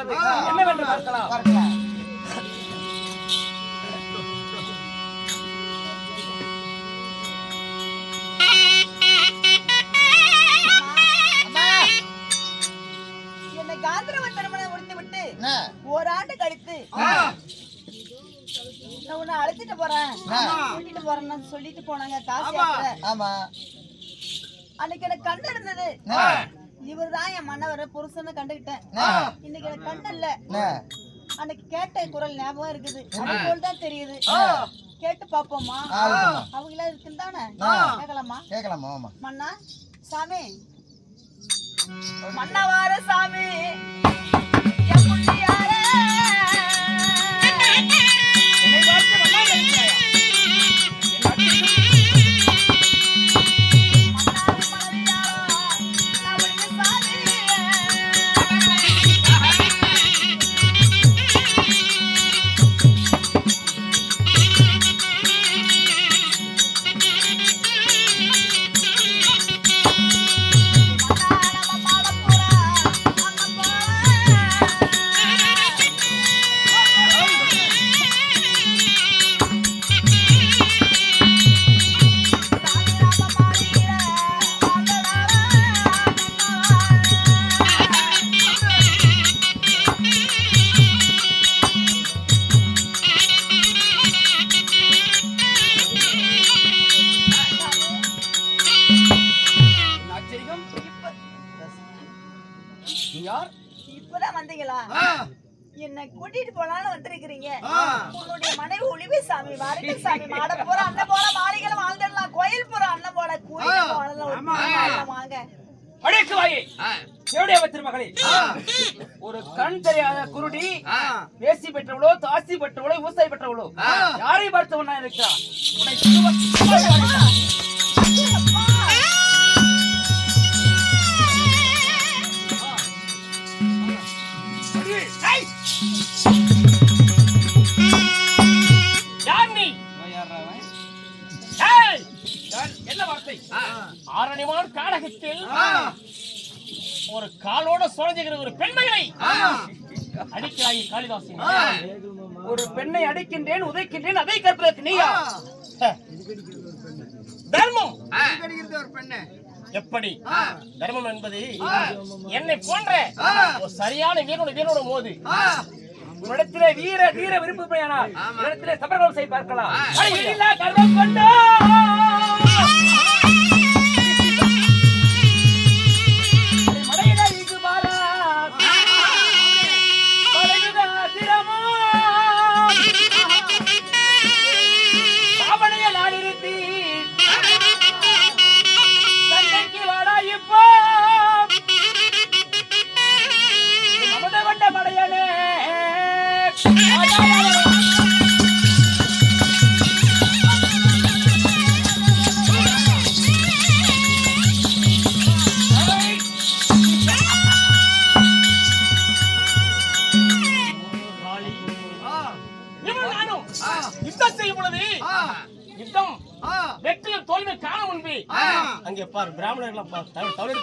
என்னவென்று பார்க்கலாம் என்ன ஓராண்டு கழித்து நான் உன்னை அழைச்சிட்டு போறேன். கூட்டிட்டு போறேன்னு சொல்லிட்டு போனாங்க காசு. ஆமா. அன்னைக்கு எனக்கு கண்ணு இருந்தது. இவர் தான் என் மன்னவரை புருஷனை கண்டுகிட்டேன் இன்னைக்கு எனக்கு கண்ணு இல்ல அன்னைக்கு கேட்ட குரல் ஞாபகம் இருக்குது. அது போல் தான் தெரியுது. கேட்டு பாப்போமா. அவங்களா இருக்குன்னு தானே? கேட்கலாமா? கேட்கலாமா? ஆமா. மன்னா சாமி. மன்னவார சாமி. கண் தெரியாத குருடி பேசி பெற்றவளோ தாசி பெற்றவளோ ஊசாய் பெற்றவளோ? யாரை பார்த்தவனா! யார்? என்ன வார்த்தை? ஆரணிமான் காடகத்தில் ஒரு காலோட சுழஞ்சுகிற ஒரு பெண்மையை அடிக்கிறாய் காளிதாசி. ஒரு பெண்ணை அடிக்கின்றேன் உதைக்கின்றேன் அதை கற்பதற்கு நீயா. தர்மம். எப்படி? தர்மம் என்பது என்னை போன்ற ஒரு சரியான வீரோட வீரோட மோது. உன்னிடத்திலே வீர வீர விருப்பமையானால் உன்னிடத்திலே சபரகம் செய்து பார்க்கலாம். கர்வம் கொண்டோ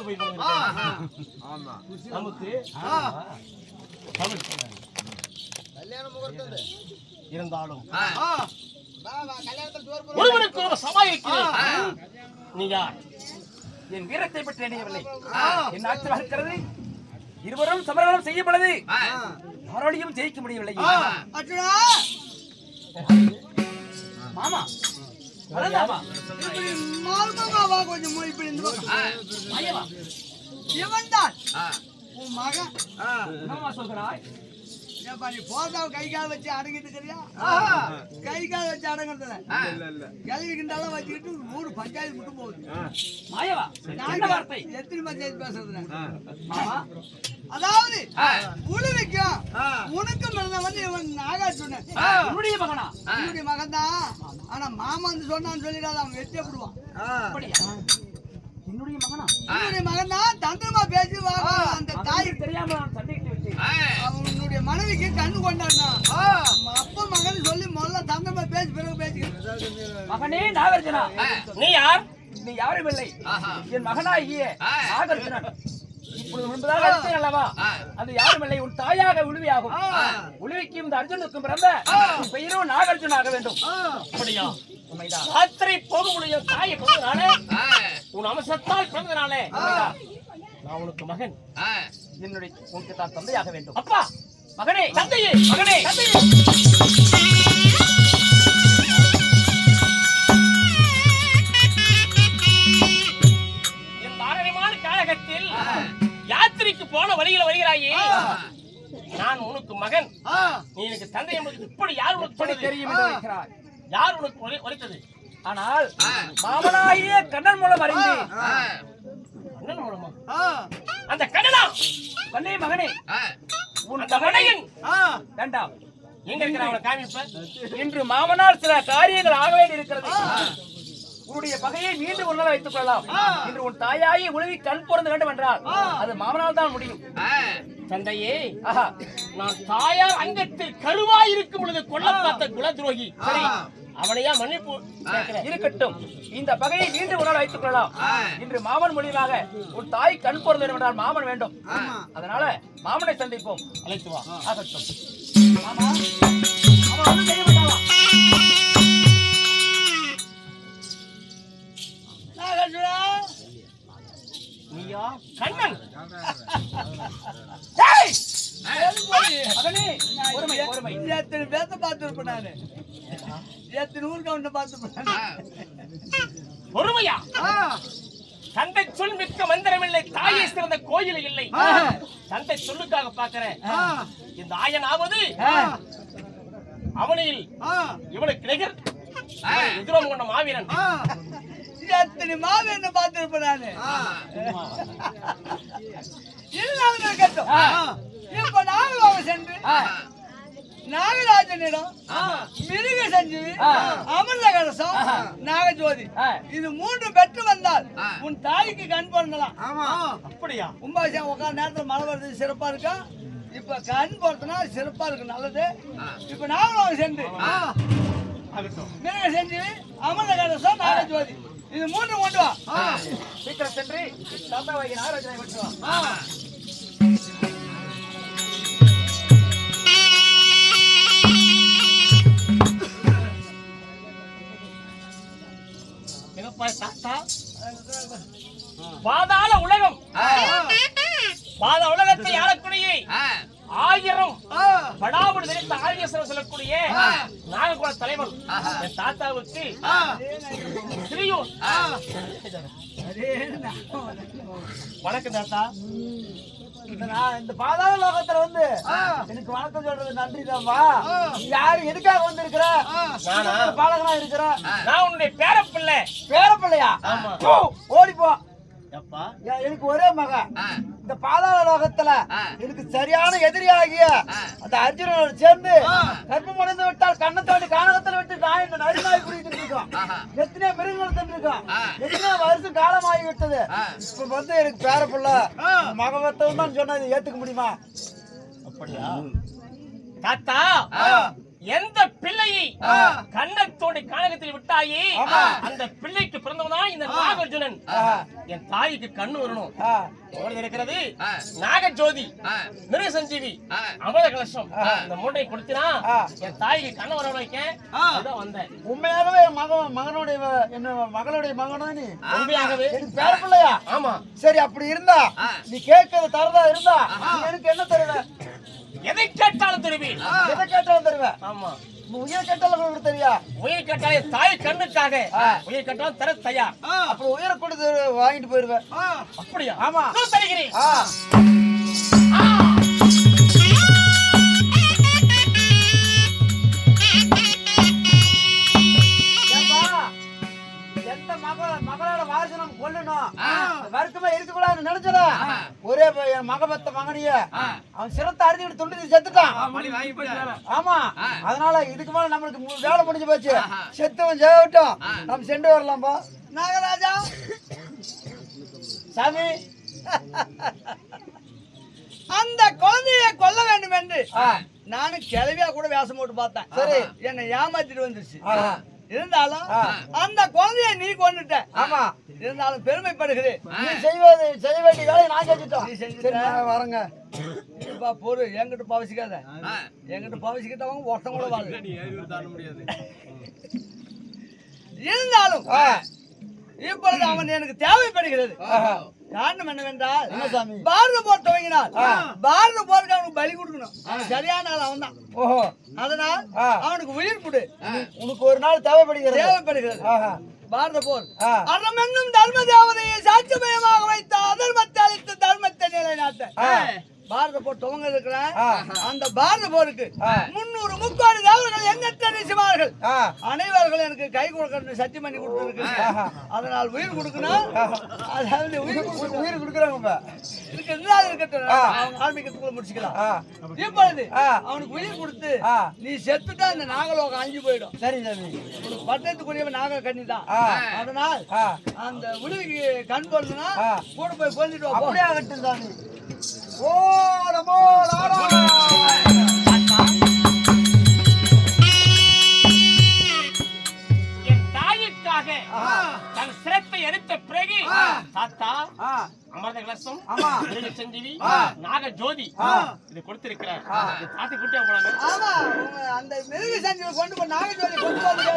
போய். நமக்கு இருந்தாலும். சமாளிக்கிறேன் நீ யார்? என் வீரத்தை பற்றி என் இருக்கிறது இருவரும் சமரகம் செய்யப்படது யாரோடையும் ஜெயிக்க முடியவில்லை. மாமா. மாமா கொஞ்சம் இப்படி இந்த பக்கம். ஐயவா இவன்தான் ஆ. உன் மகன். சொல்கிறாய்? ஏப்பா நீ போதாவ கை கால் வச்சு அடங்கிட்டு இருக்கிறியா? கை கால் வச்சு அடங்குறதுல. கிளவிக்கிண்டாலும் வச்சுக்கிட்டு மூணு பஞ்சாயத்து மட்டும் போகுது. மாயவா என்ன வார்த்தை? எத்தனை பஞ்சாயத்து பேசுறதுல மாமா அதாவது உழுவிக்கும். உனக்கும் இருந்தவன் இவன் நாகார்ஜுன என்னுடைய மகனா? என்னுடைய மகன் தான் ஆனா மாமா வந்து சொன்னான்னு சொல்லிடாத அவன் வெட்டியே விடுவான் என்னுடைய மகனா என்னுடைய மகன்? தான் தந்திரமா பேசி வாங்க. அந்த தாய் தெரியாம அவனுடைய மனைவிக்கு கண்ணு கொண்டாடினா. அப்பா மகன் சொல்லி முதல்ல தந்திரமா பேசி பிறகு பேசிக்கிறேன் மகனே நாகார்ஜுனா. நீ யார்? நீ யாரும் இல்லை. என் மகனாகிய நாகார்ஜுனன் இப்பொழுது முன்பதாக அல்லவா? அது யாரும் இல்லை. உன் தாயாக உழுவியாகும். உழுவிக்கும் இந்த அர்ஜுனுக்கும் பிறந்த உன் பெயரும் நாகார்ஜுன ஆக வேண்டும் அப்படியா? ராத்திரி போக முடியும் தாயை பிறந்தனாலே உன் அம்சத்தால் பிறந்தனாலே. நான் உனக்கு மகன். என்னுடைய உனக்கு தான் தந்தையாக வேண்டும். அப்பா! மகனே! தந்தையே! மகனே! தந்தையே! யாத்திரைக்கு போன வழியில வருகிறாயே. நான் உனக்கு மகன். நீ எனக்கு தந்தை என்பது இப்படி யார் உனக்கு தெரியும் யார் உனக்கு உரை- உரைத்தது ஆனால் மாமனாகிய கண்ணன் மூலம் அறிந்து அந்த கண்ணனா! கண்ணே மகனே! உன் மகனையின் வேண்டாம் எங்க இருக்கிற அவனை காமிப்ப இன்று மாமனார் சில காரியங்கள் ஆக வேண்டி இருக்கிறது. உன்னுடைய பகையை மீண்டும் ஒரு நாள் வைத்துக் கொள்ளலாம். இன்று உன் தாயாயி உணவி கண் பிறந்த வேண்டும் என்றால் அது மாமனால் தான் முடியும் தந்தையே நான் தாயார் அங்கத்தில் கருவாய் இருக்கும் பொழுது கொல்ல பார்த்த குல துரோகி அவனையா மன்னிப்பு. இருக்கட்டும். இந்த பகையை மீண்டும் நாள் வைத்துக் கொள்ளலாம். இன்று மாமன் மூலியமாக உன் தாய் கண் வேண்டும் என்றால் மாமன் வேண்டும். அதனால மாமனை சந்திப்போம். அழைத்து வா. ஆகட்டும். மாமா அவன் செய்ய? நீயா கண்ணன். பார்த்துருப்பேன் நானு எத்தனை ஊருக்கு அவனை பார்த்துருப்பேன் பொறுமையா? தந்தை சொல் மிக்க மந்திரமில்லை தாயை சிறந்த கோயில் இல்லை. தந்தை சொல்லுக்காக பாக்குறேன் இந்த ஆயன் ஆவது அவனில் இவனுக்கு நிகர் எதிரோம் கொண்ட மாவீரன். எத்தனை மாவு என்ன பார்த்துருப்பேன் நானு இல்லாத கட்டும் இப்ப நாகலோகம் சென்று நாகராஜனிடம் மிருக சஞ்சீவி அமிர்த கலசம் நாகஜோதி. இது மூன்று பெற்று வந்தால் உன் தாய்க்கு கண் பிறந்தலாம் அப்படியா? கும்பாபிஷேகம் உட்கார நேரத்துல மழை வருது சிறப்பா இருக்கா? இப்ப கண் பொறுத்தனா சிறப்பா இருக்கு நல்லது. இப்ப நாகலோகம் சென்று. மிருக சஞ்சீவி அமிர்த கலசம் நாகஜோதி. இது மூன்று கொண்டு வா. சீக்கிரம் சென்று தாத்தாவாகி நாகராஜனை விட்டு பாதாள உலகம். பாத உலகத்தை ஆளக்கூடிய ஆயிரம் படாபடு தெரிந்த ஆரியசனம் சொல்லக்கூடிய நாககுல தலைவன் என் தாத்தாவுக்கு திரியூர். வணக்கம் தாத்தா. நான் இந்த பாதாள லோகத்துல வந்து எனக்கு வணக்கம் சொல்றது நன்றி தான்ப்பா யாரு? எதுக்காக வந்திருக்கிற? நானா? பாலகனா இருக்கிற? நான் உன்னுடைய பேரப்பிள்ளை. பேரப்பிள்ளையா? ஆமா. போ, ஓடிப்போ எப்பா ஏ- எனக்கு ஒரே மகன் இந்த பாதாள லோகத்துல எனக்கு சரியான எதிரியாகிய அந்த அர்ஜுனோட சேர்ந்து கர்ப்பம் அடைந்து விட்டால் கண்ணத்தோடு கானகத்தில் விட்டு நாய் நரி நாய் குடிக்கிட்டு இருக்கோம். எத்தனையோ மிருகங்கள் தின்னு இருக்கோம். எத்தனையோ வருஷம் காலமாகி விட்டது இப்ப வந்து எனக்கு பேரப்புள்ள மகவத்தம் தான் சொன்னா இதை ஏத்துக்க முடியுமா? அப்படியா? தாத்தா. எந்த பிள்ளையை கண்ணத்தோடு கானகத்தில் விட்டாயே அந்த பிள்ளைக்கு பிறந்தவதான் இந்த நாகார்ஜுனன். என் தாய்க்கு கண்ணு வரணும். இருக்கிறது? நாகஜோதி மிருக சஞ்சீவி அமர கலசம் இந்த மூட்டை கொடுத்தினா என் தாய்க்கு கண்ணு வர வைக்க வந்தேன். உண்மையாகவே மகன் மகனுடைய என்ன மகளுடைய மகனா நீ? உண்மையாகவே. எனக்கு பேரப்பிள்ளையா ஆமா. சரி அப்படி இருந்தா நீ கேட்கறது தரதா இருந்தா எனக்கு என்ன தருவ எதை கேட்டாலும் தருவேன். எதை கேட்டாலும் தருவேன். ஆமா. உயிர் கட்டல உங்களுக்கு தெரியா? உயிர் கட்டாலே தாய் கண்ணுக்காக. உயிர் கட்டாலும் தர தயா அப்புறம் உயிரை கொடுத்து வாங்கிட்டு போயிருவேன். அப்படியா? ஆமா. தருகிறேன். வருத்தமா இருக்கக்கூடாதுன்னு நினைச்சத? ஒரே என் மகபத்த மகனிய. அவன் சிறந்த அறுதிட்டு துண்டு செத்துட்டான். மணி ஆமா. அதனால இதுக்கு மேல நம்மளுக்கு மு- வேலை முடிஞ்சு போச்சு. செத்தவன் ஜெயவிட்டோம் நம்ம சென்று வரலாம்பா. நாகராஜா. சாமி. அந்த குழந்தையை கொல்ல வேண்டும் என்று நானும் கிளவியா கூட வேஷம் போட்டு பார்த்தேன். சரி. என்னை ஏமாத்திட்டு வந்துருச்சு. இருந்தாலும். அந்த குழந்தையை நீ கொண்டுட்ட ஆமா. இருந்தாலும் பெருமைப்படுகிறேன் நீ செய்வது செய்ய வேண்டிய வேலையை நான் செஞ்சுட்டோம் நீ செஞ்சுட்ட. வரேங்க. இப்பா பொறு. என்கிட்ட பவசிக்காத. என்கிட்ட பவசிக்கிட்டவங்க ஒருத்தன் கூட வாழ. இருந்தாலும் ஆ, இப்பொழுது அவன் எனக்கு தேவைப்படுகிறது. காரணம் என்னவென்றால் என்ன சாமி. பாரத போர் துவங்கினார் பாரத போருக்கு அவனுக்கு பலி கொடுக்கணும். சரியான ஆள் அவன் தான் ஓஹோ. அதனால். அவனுக்கு உயிர் கொடு. உனக்கு ஒரு நாள் தேவைப்படுகிறது. தேவைப்படுகிறது. பாரத போர். அறம் என்னும் தர்ம தேவதையை சாட்சிமயமாக வைத்த அதர்மத்தை அளித்து தர்மத்தை நிலைநாட்ட. பாரத போர் துவங்க இருக்கிற. அந்த பாரத போருக்கு. முன்னூறு முக்கோடி தேவர்கள் எண்ணற்ற ரிசிமார்கள் ஆ, அனைவர்களும் எனக்கு கை கொடுக்கணும் சத்தியம் பண்ணி கொடுத்துருக்கு. அதனால் உயிர் கொடுக்கணும். அதாவது உயிர் உயிர் கொடுக்குறாங்க இருக்கட்டும். ஆரம்பிக்கிறதுக்குள்ள முடிச்சுக்கலாம். இப்பொழுது. அவனுக்கு உயிர் கொடுத்து. நீ செத்துட்டா அந்த நாகலோகம் அழிஞ்சு போயிடும். சரி உனக்கு பட்டத்துக்குரியவன் நாக கண்ணி தான். அதனால் அந்த உதவிக்கு கண் போடணும்னா. கூட போய் கொண்டுட்டு. அப்படியே ஆகட்டும் சாமி. ஓ நமோ என் தாய்க்காக தன் சிரத்தை எடுத்த பிறகு தாத்தா ஆ, அமர்த கலசம் சஞ்சீவி. நாக ஜோதி. இதை கொடுத்திருக்கிறார். தாத்தி குட்டியா போலாமே? ஆமா உங்க அந்த மிருக கொண்டு போ நாகஜோதி கொண்டு வந்து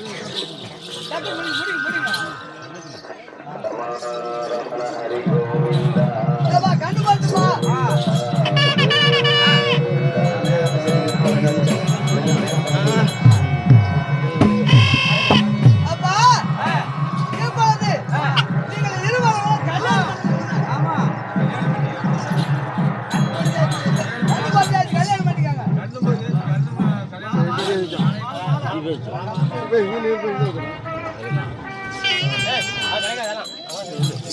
போ முடியும் முடி முடி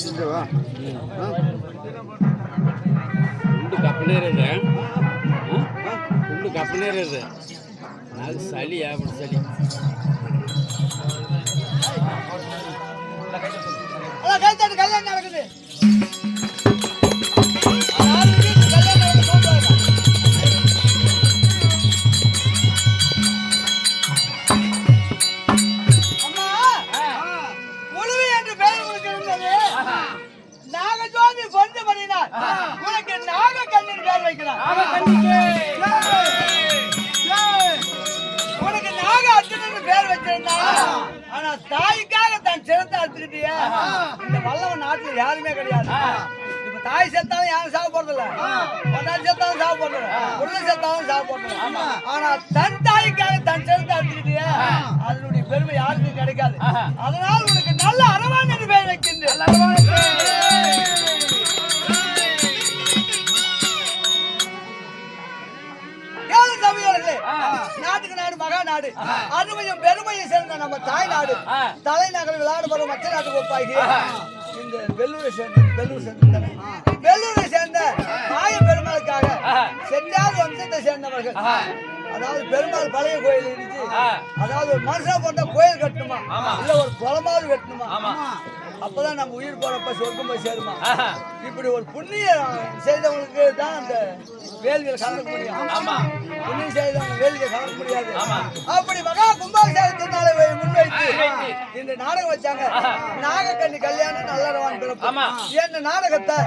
அதெல்லாம். గుండు కప్పనేరేదే గుండు కప్పనేరేదే నాకు చలి అప్పుడు చలి அதான் கைத்தாட்டு கல்யாணம் நடக்குது உனக்கு நாக அர்ஜுனன் பேர் வச்சிருந்தா. ஆனா தாய்க்காக தன் சிரத்தை அறுத்துக்கிட்டியே இந்த வல்லவன் நாட்டுல யாருமே கிடையாது. இப்ப தாய் செத்தாலும் யாரும் சாவு போறதில்ல. பொண்டாட்டி செத்தாலும் சாவு போறதில்ல. செத்தாலும் சாவு போறதில்ல. ஆனா தன் தாய்க்காக தன் சிரத்தை அறுத்துக்கிட்டியே அதனுடைய பெருமை யாருக்கும் கிடைக்காது. அதனால உனக்கு நல்ல அரவான் என்று பெயர் வைக்கின்றேன் சபையோர்களே, நாட்டுக்கு நாடு மகா நாடு. அருமையும் பெருமையும் சேர்ந்த நம்ம தாய் நாடு தலைநகர் விளையாடுபவரும் மற்ற நாட்டுக்கு ஒப்பாகி இந்த வெள்ளூரை சேர்ந்த வெள்ளூர் சேர்ந்த வெள்ளூரை சேர்ந்த மாய பெருமாளுக்காக செஞ்சார் வம்சத்தை சேர்ந்தவர்கள். அதாவது பெருமாள் பழைய கோயில் இடிச்சு அதாவது ஒரு மனுஷன் போட்ட கோயில் கட்டணுமா? இல்ல ஒரு குளமாவது கட்டணுமா? அப்பதான் நம்ம உயிர் போறப்ப சொர்க்கம் போய் சேருமா. இப்படி ஒரு புண்ணிய செய்தவங்களுக்கு தான் அந்த வேல்வியில் கலக்க முடியும். ஆமா. புண்ணியம் செய்தவங்க வேல்வியில் கலக்க முடியாது. அப்படி மகா கும்பாபிஷேகத்தினால முன்வைத்து இந்த நாடகம் வச்சாங்க. நாகக்கண்ணி கல்யாணம் நல்லறவான் பிறப்பு. என்ற நாடகத்தை?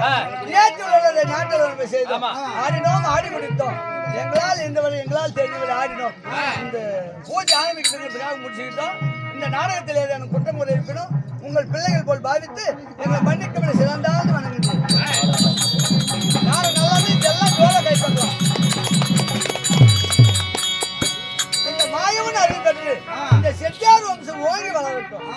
ஏற்றி உள்ளதை நாட்டில் செய்தோம். ஆடினோம் ஆடி முடித்தோம். எங்களால் இந்த வரை எங்களால் தெரிஞ்சவரை ஆடினோம். இந்த பூஜை ஆரம்பிக்கிறதுக்கு பின்னாக முடிச்சுக்கிட்டோம். இந்த நாடகத்தில் ஏதேனும் குற்றம் குறை இருப்பினும் உங்கள் பிள்ளைகள் போல் பாவித்து எங்களை மன்னிக்க சிறந்தாலும் வணங்குகிறேன் நாடகம் நல்லாவே இதெல்லாம் தோலை கை பண்ணலாம் இந்த மாயவன் அறிவு கற்று இந்த செட்டியார் வம்சம் ஓங்கி வளரட்டும்.